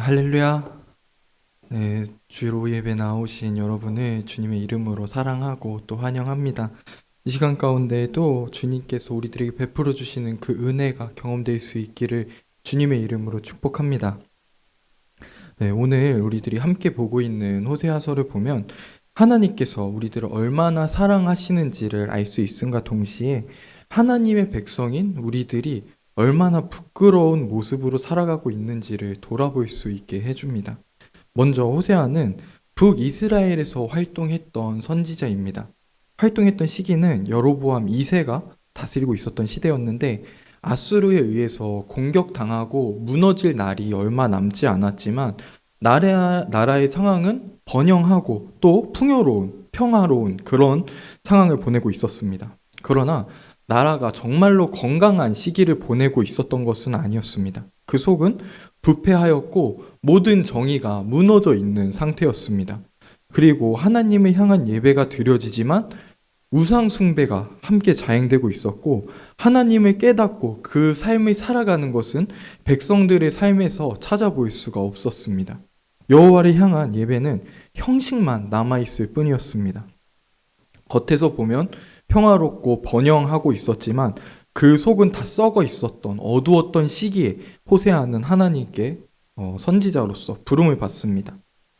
할렐루야. 네, 주로 예배 나오신 여러분을 주님의 이름으로 사랑하고 또 환영합니다. 이 시간 가운데에도 주님께서 우리들에게 베풀어 주시는 그 은혜가 경험될 수 있기를 주님의 이름으로 축복합니다. 네, 오늘 우리들이 함께 보고 있는 호세아서를 보면 하나님께서 우리들을 얼마나 사랑하시는지를 알 수 있음과 동시에 하나님의 백성인 우리들이 얼마나 부끄러운 모습으로 살아가고 있는지를 돌아볼 수 있게 해줍니다. 먼저 호세아는 북이스라엘에서 활동했던 선지자입니다. 활동했던 시기는 여로보암 2세가 다스리고 있었던 시대였는데 아수르에 의해서 공격당하고 무너질 날이 얼마 남지 않았지만 나라, 나라의 상황은 번영하고 또 풍요로운 평화로운 그런 상황을 보내고 있었습니다. 그러나 나라가 정말로 건강한 시기를 보내고 있었던 것은 아니었습니다. 그 속은 부패하였고 모든 정의가 무너져 있는 상태였습니다. 그리고 하나님을 향한 예배가 드려지지만 우상 숭배가 함께 자행되고 있었고 하나님을 깨닫고 그 삶을 살아가는 것은 백성들의 삶에서 찾아볼 수가 없었습니다. 여호와를 향한 예배는 형식만 남아 있을 뿐이었습니다. 겉에서 보면 평화롭고 번영하고 있었지만 그 속은 다 썩어 있었던 어두웠던 시기에 호세아는 하나님께 어, 선지자로서 부름을 받습니다.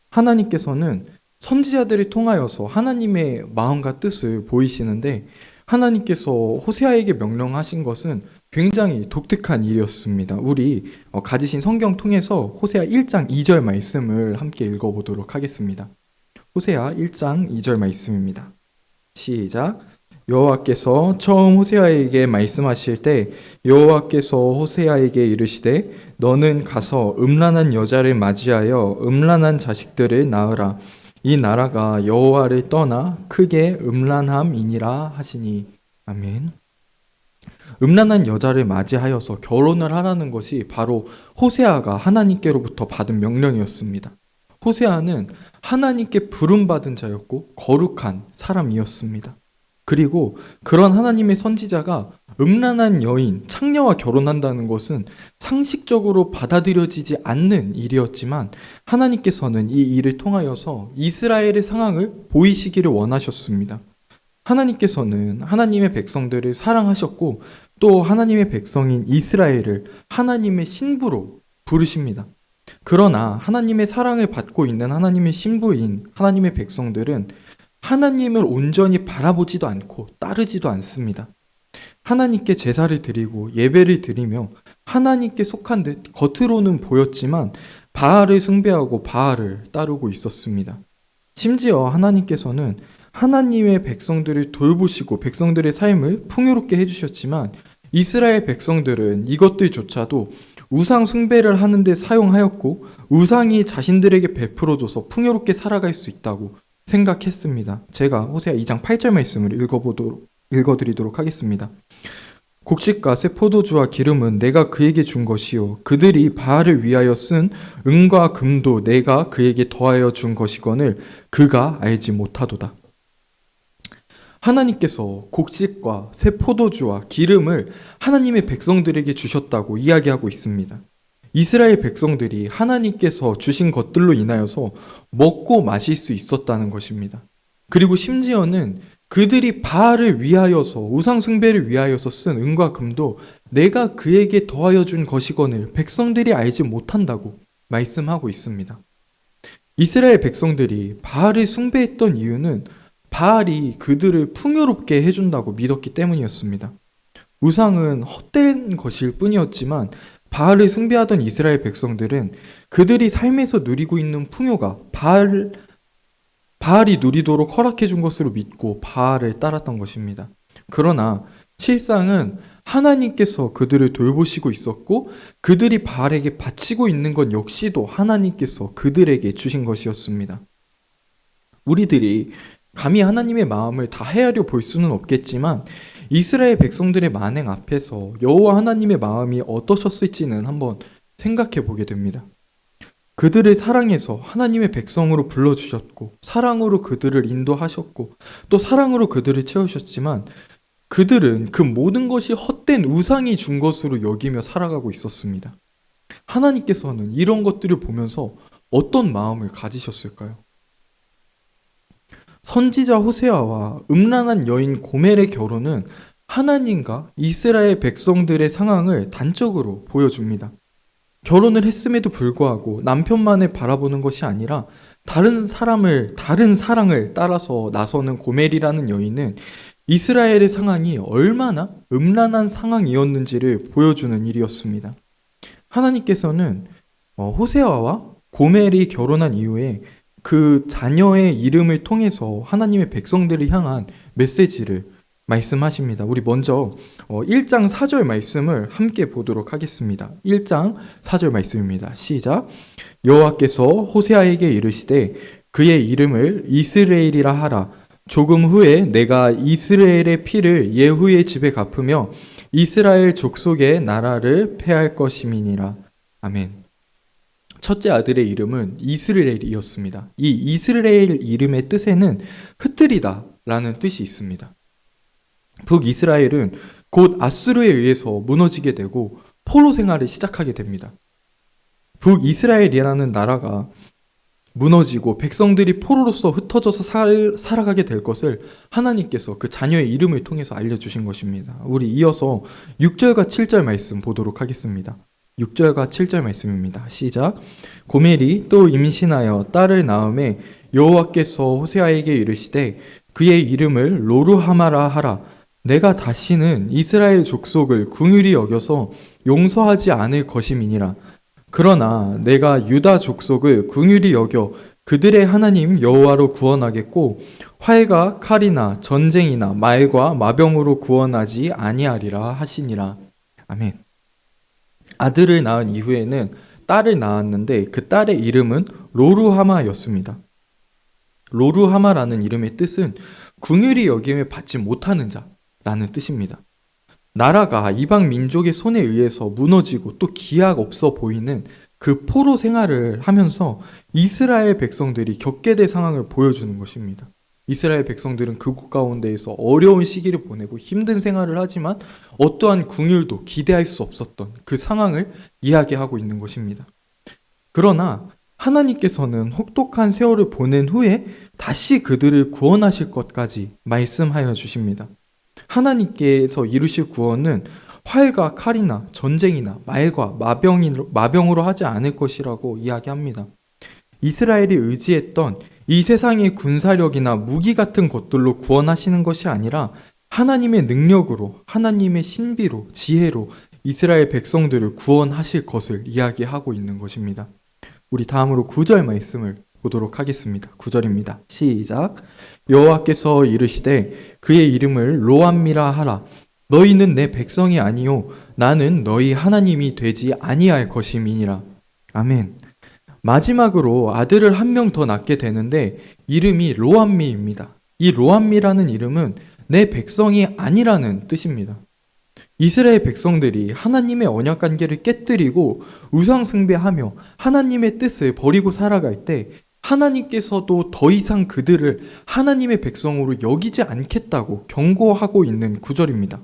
하나님께서는 선지자들을 통하여서 하나님의 마음과 뜻을 보이시는데 하나님께서 호세아에게 명령하신 것은 굉장히 독특한 일이었습니다. 우리 어, 가지신 성경 통해서 호세아 1장 2절 말씀을 함께 읽어보도록 하겠습니다. 호세아 1장 2절 말씀입니다. 시작. 여호와께서 처음 호세아에게 말씀하실 때 여호와께서 호세아에게 이르시되 너는 가서 음란한 여자를 맞이하여 음란한 자식들을 낳으라 이 나라가 여호와를 떠나 크게 음란함이니라 하시니 아멘. 음란한 여자를 맞이하여서 결혼을 하라는 것이 바로 호세아가 하나님께로부터 받은 명령이었습니다. 호세아는 하나님께 부름받은 자였고 거룩한 사람이었습니다. 그리고 그런 하나님의 선지자가 음란한 여인, 창녀와 결혼한다는 것은 상식적으로 받아들여지지 않는 일이었지만 하나님께서는 이 일을 통하여서 이스라엘의 상황을 보이시기를 원하셨습니다. 하나님께서는 하나님의 백성들을 사랑하셨고 또 하나님의 백성인 이스라엘을 하나님의 신부로 부르십니다. 그러나 하나님의 사랑을 받고 있는 하나님의 신부인 하나님의 백성들은 하나님을 온전히 바라보지도 않고 따르지도 않습니다. 하나님께 제사를 드리고 예배를 드리며 하나님께 속한 듯 겉으로는 보였지만 바알을 숭배하고 바알을 따르고 있었습니다. 심지어 하나님께서는 하나님의 백성들을 돌보시고 백성들의 삶을 풍요롭게 해주셨지만 이스라엘 백성들은 이것들조차도 우상 숭배를 하는데 사용하였고 우상이 자신들에게 베풀어줘서 풍요롭게 살아갈 수 있다고 생각했습니다. 제가 호세아 2장 8절 말씀을 읽어보도록 읽어드리도록 하겠습니다. 곡식과 새 포도주와 기름은 내가 그에게 준 것이요 그들이 바알을 위하여 쓴 은과 금도 내가 그에게 더하여 준 것이거늘 그가 알지 못하도다. 하나님께서 곡식과 새 포도주와 기름을 하나님의 백성들에게 주셨다고 이야기하고 있습니다. 이스라엘 백성들이 하나님께서 주신 것들로 인하여서 먹고 마실 수 있었다는 것입니다. 그리고 심지어는 그들이 바알을 위하여서 우상 숭배를 위하여서 쓴 은과 금도 내가 그에게 더하여 준 것이거늘 백성들이 알지 못한다고 말씀하고 있습니다. 이스라엘 백성들이 바알을 숭배했던 이유는 바알이 그들을 풍요롭게 해준다고 믿었기 때문이었습니다. 우상은 헛된 것일 뿐이었지만 바알을 숭배하던 이스라엘 백성들은 그들이 삶에서 누리고 있는 풍요가 바알 바알이 누리도록 허락해 준 것으로 믿고 바알을 따랐던 것입니다. 그러나 실상은 하나님께서 그들을 돌보시고 있었고 그들이 바알에게 바치고 있는 것 역시도 하나님께서 그들에게 주신 것이었습니다. 우리들이 감히 하나님의 마음을 다 헤아려 볼 수는 없겠지만 이스라엘 백성들의 만행 앞에서 여호와 하나님의 마음이 어떠셨을지는 한번 생각해 보게 됩니다. 그들을 사랑해서 하나님의 백성으로 불러주셨고, 사랑으로 그들을 인도하셨고, 또 사랑으로 그들을 채우셨지만, 그들은 그 모든 것이 헛된 우상이 준 것으로 여기며 살아가고 있었습니다. 하나님께서는 이런 것들을 보면서 어떤 마음을 가지셨을까요? 선지자 호세아와 음란한 여인 고멜의 결혼은 하나님과 이스라엘 백성들의 상황을 단적으로 보여줍니다. 결혼을 했음에도 불구하고 남편만을 바라보는 것이 아니라 다른 사람을, 다른 사랑을 따라서 나서는 고멜이라는 여인은 이스라엘의 상황이 얼마나 음란한 상황이었는지를 보여주는 일이었습니다. 하나님께서는 어, 호세아와 고멜이 결혼한 이후에 그 자녀의 이름을 통해서 하나님의 백성들을 향한 메시지를 말씀하십니다. 우리 먼저 어, 1장 4절 말씀을 함께 보도록 하겠습니다. 1장 4절 말씀입니다. 시작. 여호와께서 호세아에게 이르시되 그의 이름을 이스라엘이라 하라. 조금 후에 내가 이스라엘의 피를 예후의 집에 갚으며 이스라엘 족속의 나라를 폐할 것임이니라. 아멘. 첫째 아들의 이름은 이스라엘이었습니다. 이 이스라엘 이름의 뜻에는 흩뜨리다 라는 뜻이 있습니다. 북이스라엘은 곧 아수르에 의해서 무너지게 되고 포로 생활을 시작하게 됩니다. 북이스라엘이라는 나라가 무너지고 백성들이 포로로서 흩어져서 살, 살아가게 될 것을 하나님께서 그 자녀의 이름을 통해서 알려주신 것입니다. 우리 이어서 6절과 7절 말씀 보도록 하겠습니다. 6절과 7절 말씀입니다. 시작. 고멜이 또 임신하여 딸을 낳음에 여호와께서 호세아에게 이르시되 그의 이름을 로루하마라 하라. 내가 다시는 이스라엘 족속을 궁휼히 여겨서 용서하지 않을 것임이니라. 그러나 내가 유다 족속을 궁휼히 여겨 그들의 하나님 여호와로 구원하겠고 활과 칼이나 전쟁이나 말과 마병으로 구원하지 아니하리라 하시니라. 아멘. 아들을 낳은 이후에는 딸을 낳았는데 그 딸의 이름은 로루하마였습니다. 로루하마라는 이름의 뜻은 궁휼히 여김을 받지 못하는 자라는 뜻입니다. 나라가 이방 민족의 손에 의해서 무너지고 또 기약 없어 보이는 그 포로 생활을 하면서 이스라엘 백성들이 겪게 될 상황을 보여주는 것입니다. 이스라엘 백성들은 그곳 가운데에서 어려운 시기를 보내고 힘든 생활을 하지만 어떠한 궁율도 기대할 수 없었던 그 상황을 이야기하고 있는 것입니다. 그러나 하나님께서는 혹독한 세월을 보낸 후에 다시 그들을 구원하실 것까지 말씀하여 주십니다. 하나님께서 이루실 구원은 활과 칼이나 전쟁이나 말과 마병으로 하지 않을 것이라고 이야기합니다. 이스라엘이 의지했던 이 세상의 군사력이나 무기 같은 것들로 구원하시는 것이 아니라 하나님의 능력으로, 하나님의 신비로, 지혜로 이스라엘 백성들을 구원하실 것을 이야기하고 있는 것입니다. 우리 다음으로 9절 말씀을 보도록 하겠습니다. 9절입니다. 시작. 여호와께서 이르시되 그의 이름을 로암미라 하라. 너희는 내 백성이 아니요 나는 너희 하나님이 되지 아니할 것임이니라. 아멘. 마지막으로 아들을 한 명 더 낳게 되는데 이름이 로암미입니다. 이 로암미라는 이름은 내 백성이 아니라는 뜻입니다. 이스라엘 백성들이 하나님의 언약 관계를 깨뜨리고 우상 숭배하며 하나님의 뜻을 버리고 살아갈 때 하나님께서도 더 이상 그들을 하나님의 백성으로 여기지 않겠다고 경고하고 있는 구절입니다.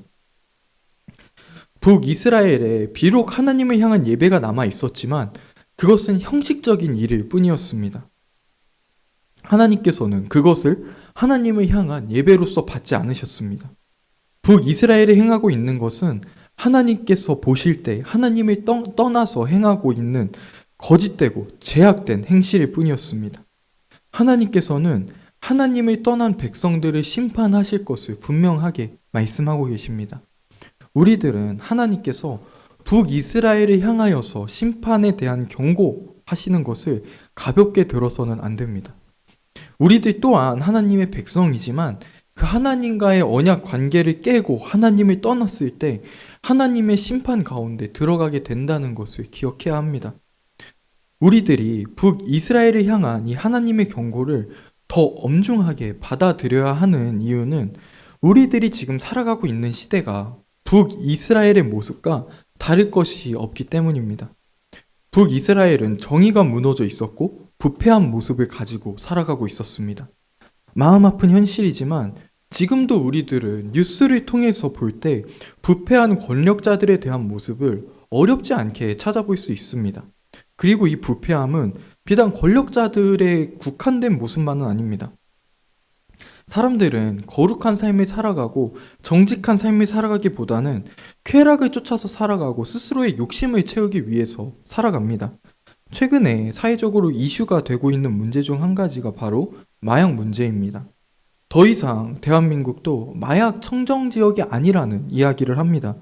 북이스라엘에 비록 하나님을 향한 예배가 남아 있었지만 그것은 형식적인 일일 뿐이었습니다. 하나님께서는 그것을 하나님을 향한 예배로서 받지 않으셨습니다. 북이스라엘에 행하고 있는 것은 하나님께서 보실 때 하나님을 떠나서 행하고 있는 거짓되고 제약된 행실일 뿐이었습니다. 하나님께서는 하나님을 떠난 백성들을 심판하실 것을 분명하게 말씀하고 계십니다. 우리들은 하나님께서 북이스라엘을 향하여서 심판에 대한 경고하시는 것을 가볍게 들어서는 안 됩니다. 우리들 또한 하나님의 백성이지만 그 하나님과의 언약 관계를 깨고 하나님을 떠났을 때 하나님의 심판 가운데 들어가게 된다는 것을 기억해야 합니다. 우리들이 북이스라엘을 향한 이 하나님의 경고를 더 엄중하게 받아들여야 하는 이유는 우리들이 지금 살아가고 있는 시대가 북이스라엘의 모습과 다를 것이 없기 때문입니다. 북이스라엘은 정의가 무너져 있었고 부패한 모습을 가지고 살아가고 있었습니다. 마음 아픈 현실이지만 지금도 우리들은 뉴스를 통해서 볼 때 부패한 권력자들에 대한 모습을 어렵지 않게 찾아볼 수 있습니다. 그리고 이 부패함은 비단 권력자들의 국한된 모습만은 아닙니다. 사람들은 거룩한 삶을 살아가고 정직한 삶을 살아가기보다는 쾌락을 쫓아서 살아가고 스스로의 욕심을 채우기 위해서 살아갑니다. 최근에 사회적으로 이슈가 되고 있는 문제 중 한 가지가 바로 마약 문제입니다. 더 이상 대한민국도 마약 청정 지역이 아니라는 이야기를 합니다.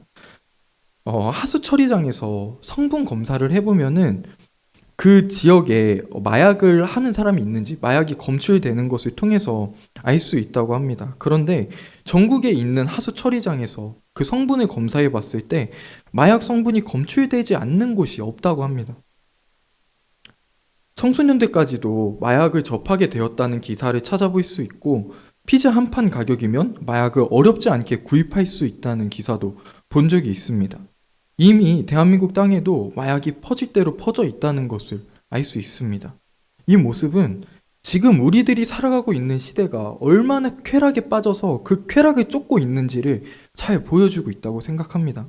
어, 하수 처리장에서 성분 검사를 해보면은 그 지역에 마약을 하는 사람이 있는지 마약이 검출되는 것을 통해서 알 수 있다고 합니다. 그런데 전국에 있는 하수 처리장에서 그 성분을 검사해 봤을 때 마약 성분이 검출되지 않는 곳이 없다고 합니다. 청소년들까지도 마약을 접하게 되었다는 기사를 찾아볼 수 있고 피자 한 판 가격이면 마약을 어렵지 않게 구입할 수 있다는 기사도 본 적이 있습니다. 이미 대한민국 땅에도 마약이 퍼질 대로 퍼져 있다는 것을 알 수 있습니다. 이 모습은 지금 우리들이 살아가고 있는 시대가 얼마나 쾌락에 빠져서 그 쾌락을 쫓고 있는지를 잘 보여주고 있다고 생각합니다.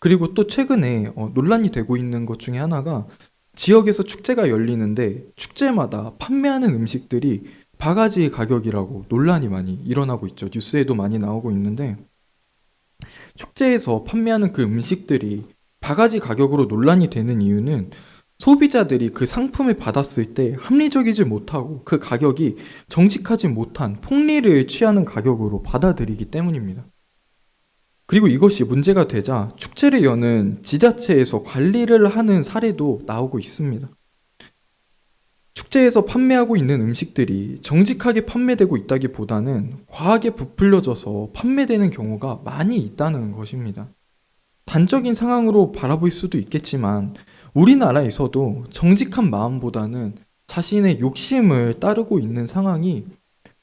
그리고 또 최근에 어, 논란이 되고 있는 것 중에 하나가 지역에서 축제가 열리는데 축제마다 판매하는 음식들이 바가지 가격이라고 논란이 많이 일어나고 있죠. 뉴스에도 많이 나오고 있는데 축제에서 판매하는 그 음식들이 바가지 가격으로 논란이 되는 이유는 소비자들이 그 상품을 받았을 때 합리적이지 못하고 그 가격이 정직하지 못한 폭리를 취하는 가격으로 받아들이기 때문입니다. 그리고 이것이 문제가 되자 축제를 여는 지자체에서 관리를 하는 사례도 나오고 있습니다. 축제에서 판매하고 있는 음식들이 정직하게 판매되고 있다기보다는 과하게 부풀려져서 판매되는 경우가 많이 있다는 것입니다. 단적인 상황으로 바라볼 수도 있겠지만 우리나라에서도 정직한 마음보다는 자신의 욕심을 따르고 있는 상황이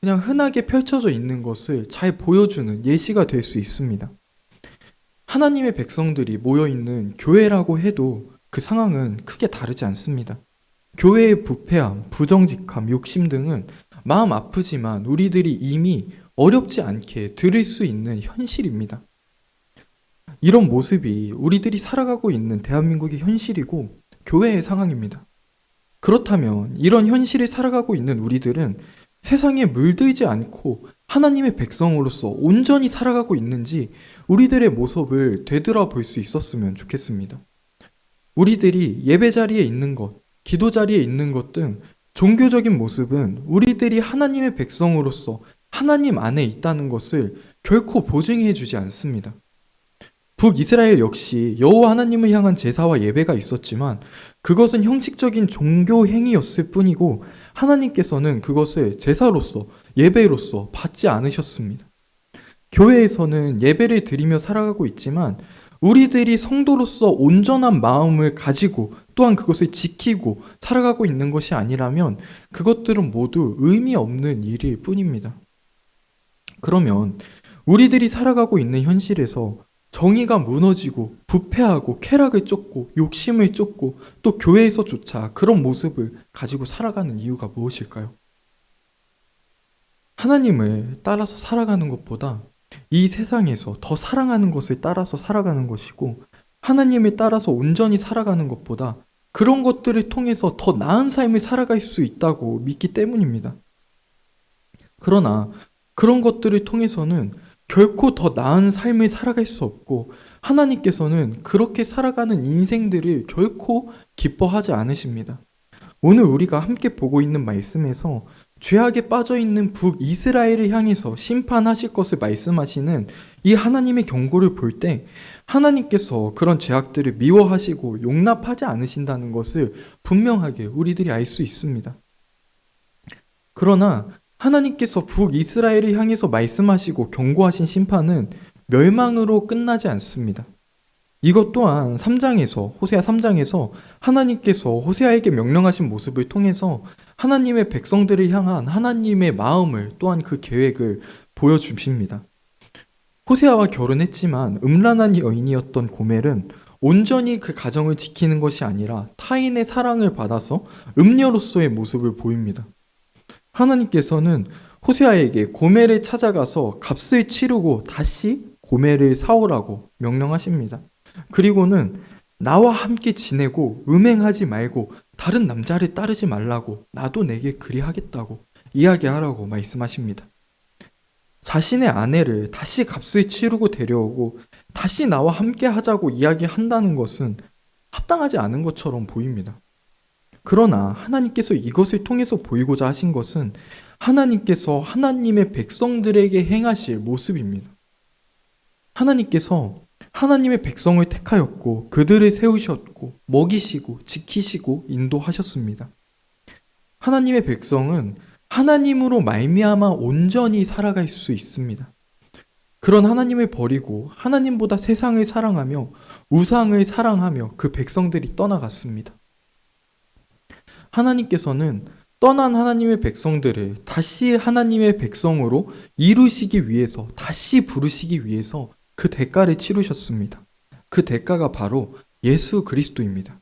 그냥 흔하게 펼쳐져 있는 것을 잘 보여주는 예시가 될 수 있습니다. 하나님의 백성들이 모여 있는 교회라고 해도 그 상황은 크게 다르지 않습니다. 교회의 부패함, 부정직함, 욕심 등은 마음 아프지만 우리들이 이미 어렵지 않게 들을 수 있는 현실입니다. 이런 모습이 우리들이 살아가고 있는 대한민국의 현실이고 교회의 상황입니다. 그렇다면 이런 현실을 살아가고 있는 우리들은 세상에 물들지 않고 하나님의 백성으로서 온전히 살아가고 있는지 우리들의 모습을 되돌아볼 수 있었으면 좋겠습니다. 우리들이 예배 자리에 있는 것, 기도 자리에 있는 것 등 종교적인 모습은 우리들이 하나님의 백성으로서 하나님 안에 있다는 것을 결코 보증해 주지 않습니다. 북이스라엘 역시 여호와 하나님을 향한 제사와 예배가 있었지만 그것은 형식적인 종교 행위였을 뿐이고 하나님께서는 그것을 제사로서 예배로서 받지 않으셨습니다. 교회에서는 예배를 드리며 살아가고 있지만 우리들이 성도로서 온전한 마음을 가지고 또한 그것을 지키고 살아가고 있는 것이 아니라면 그것들은 모두 의미 없는 일일 뿐입니다. 그러면 우리들이 살아가고 있는 현실에서 정의가 무너지고 부패하고 쾌락을 쫓고 욕심을 쫓고 또 교회에서조차 그런 모습을 가지고 살아가는 이유가 무엇일까요? 하나님을 따라서 살아가는 것보다 이 세상에서 더 사랑하는 것을 따라서 살아가는 것이고 하나님을 따라서 온전히 살아가는 것보다 그런 것들을 통해서 더 나은 삶을 살아갈 수 있다고 믿기 때문입니다. 그러나 그런 것들을 통해서는 결코 더 나은 삶을 살아갈 수 없고 하나님께서는 그렇게 살아가는 인생들을 결코 기뻐하지 않으십니다. 오늘 우리가 함께 보고 있는 말씀에서 죄악에 빠져 있는 북이스라엘을 향해서 심판하실 것을 말씀하시는 이 하나님의 경고를 볼 때 하나님께서 그런 죄악들을 미워하시고 용납하지 않으신다는 것을 분명하게 우리들이 알 수 있습니다. 그러나 하나님께서 북이스라엘을 향해서 말씀하시고 경고하신 심판은 멸망으로 끝나지 않습니다. 이것 또한 3장에서 호세아 3장에서 하나님께서 호세아에게 명령하신 모습을 통해서 하나님의 백성들을 향한 하나님의 마음을 또한 그 계획을 보여주십니다. 호세아와 결혼했지만 음란한 여인이었던 고멜은 온전히 그 가정을 지키는 것이 아니라 타인의 사랑을 받아서 음녀로서의 모습을 보입니다. 하나님께서는 호세아에게 고멜을 찾아가서 값을 치르고 다시 고멜을 사오라고 명령하십니다. 그리고는 나와 함께 지내고 음행하지 말고 다른 남자를 따르지 말라고 나도 내게 그리하겠다고 이야기하라고 말씀하십니다. 자신의 아내를 다시 값을 치르고 데려오고 다시 나와 함께 하자고 이야기한다는 것은 합당하지 않은 것처럼 보입니다. 그러나 하나님께서 이것을 통해서 보이고자 하신 것은 하나님께서 하나님의 백성들에게 행하실 모습입니다. 하나님께서 하나님의 백성을 택하였고 그들을 세우셨고 먹이시고 지키시고 인도하셨습니다. 하나님의 백성은 하나님으로 말미암아 온전히 살아갈 수 있습니다. 그런 하나님을 버리고 하나님보다 세상을 사랑하며 우상을 사랑하며 그 백성들이 떠나갔습니다. 하나님께서는 떠난 하나님의 백성들을 다시 하나님의 백성으로 이루시기 위해서 다시 부르시기 위해서 그 대가를 치르셨습니다. 그 대가가 바로 예수 그리스도입니다.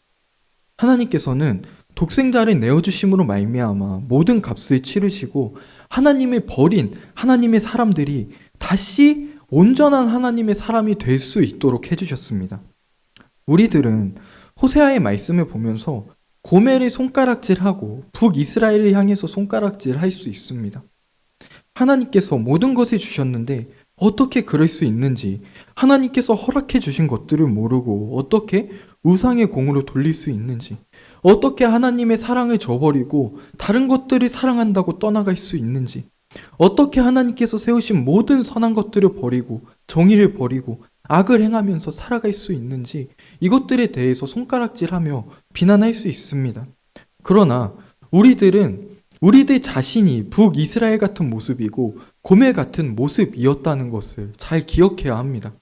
하나님께서는 독생자를 내어주심으로 말미암아 모든 값을 치르시고 하나님을 버린 하나님의 사람들이 다시 온전한 하나님의 사람이 될 수 있도록 해주셨습니다. 우리들은 호세아의 말씀을 보면서 고멜이 손가락질하고 북이스라엘을 향해서 손가락질 할 수 있습니다. 하나님께서 모든 것을 주셨는데 어떻게 그럴 수 있는지 하나님께서 허락해 주신 것들을 모르고 어떻게 우상의 공으로 돌릴 수 있는지 어떻게 하나님의 사랑을 저버리고 다른 것들을 사랑한다고 떠나갈 수 있는지 어떻게 하나님께서 세우신 모든 선한 것들을 버리고 정의를 버리고 악을 행하면서 살아갈 수 있는지 이것들에 대해서 손가락질하며 비난할 수 있습니다. 그러나 우리들은 우리들 자신이 북이스라엘 같은 모습이고 고멜 같은 모습이었다는 것을 잘 기억해야 합니다.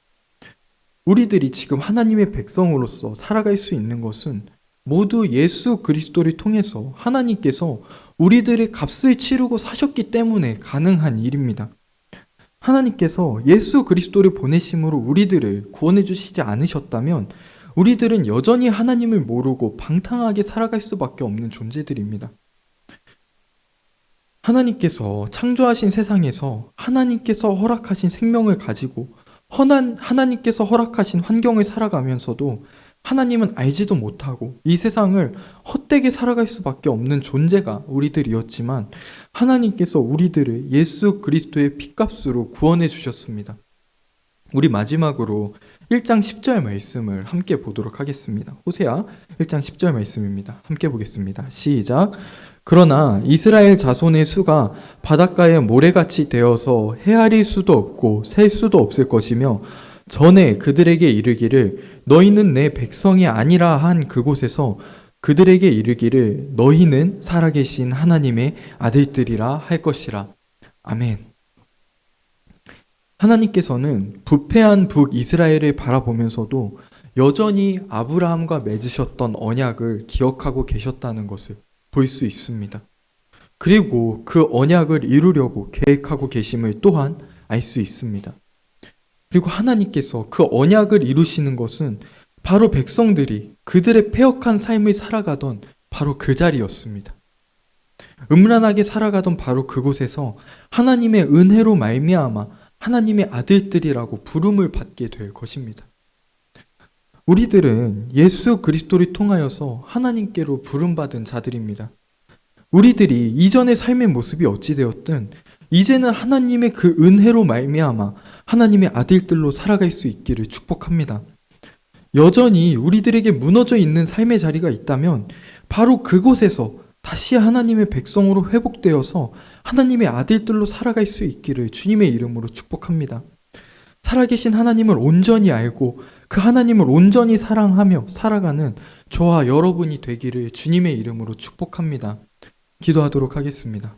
우리들이 지금 하나님의 백성으로서 살아갈 수 있는 것은 모두 예수 그리스도를 통해서 하나님께서 우리들의 값을 치르고 사셨기 때문에 가능한 일입니다. 하나님께서 예수 그리스도를 보내심으로 우리들을 구원해 주시지 않으셨다면 우리들은 여전히 하나님을 모르고 방탕하게 살아갈 수밖에 없는 존재들입니다. 하나님께서 창조하신 세상에서 하나님께서 허락하신 생명을 가지고 허난 하나님께서 허락하신 환경을 살아가면서도 하나님은 알지도 못하고 이 세상을 헛되게 살아갈 수밖에 없는 존재가 우리들이었지만 하나님께서 우리들을 예수 그리스도의 피값으로 구원해 주셨습니다. 우리 마지막으로 1장 10절 말씀을 함께 보도록 하겠습니다. 호세아 1장 10절 말씀입니다. 함께 보겠습니다. 시작. 그러나 이스라엘 자손의 수가 바닷가의 모래같이 되어서 헤아릴 수도 없고 셀 수도 없을 것이며 전에 그들에게 이르기를 너희는 내 백성이 아니라 한 그곳에서 그들에게 이르기를 너희는 살아계신 하나님의 아들들이라 할 것이라. 아멘. 하나님께서는 부패한 북이스라엘을 바라보면서도 여전히 아브라함과 맺으셨던 언약을 기억하고 계셨다는 것을 볼 수 있습니다. 그리고 그 언약을 이루려고 계획하고 계심을 또한 알 수 있습니다. 그리고 하나님께서 그 언약을 이루시는 것은 바로 백성들이 그들의 폐역한 삶을 살아가던 바로 그 자리였습니다. 음란하게 살아가던 바로 그곳에서 하나님의 은혜로 말미암아 하나님의 아들들이라고 부름을 받게 될 것입니다. 우리들은 예수 그리스도를 통하여서 하나님께로 부름받은 자들입니다. 우리들이 이전의 삶의 모습이 어찌 되었든 이제는 하나님의 그 은혜로 말미암아 하나님의 아들들로 살아갈 수 있기를 축복합니다. 여전히 우리들에게 무너져 있는 삶의 자리가 있다면 바로 그곳에서 다시 하나님의 백성으로 회복되어서 하나님의 아들들로 살아갈 수 있기를 주님의 이름으로 축복합니다. 살아계신 하나님을 온전히 알고 그 하나님을 온전히 사랑하며 살아가는 저와 여러분이 되기를 주님의 이름으로 축복합니다. 기도하도록 하겠습니다.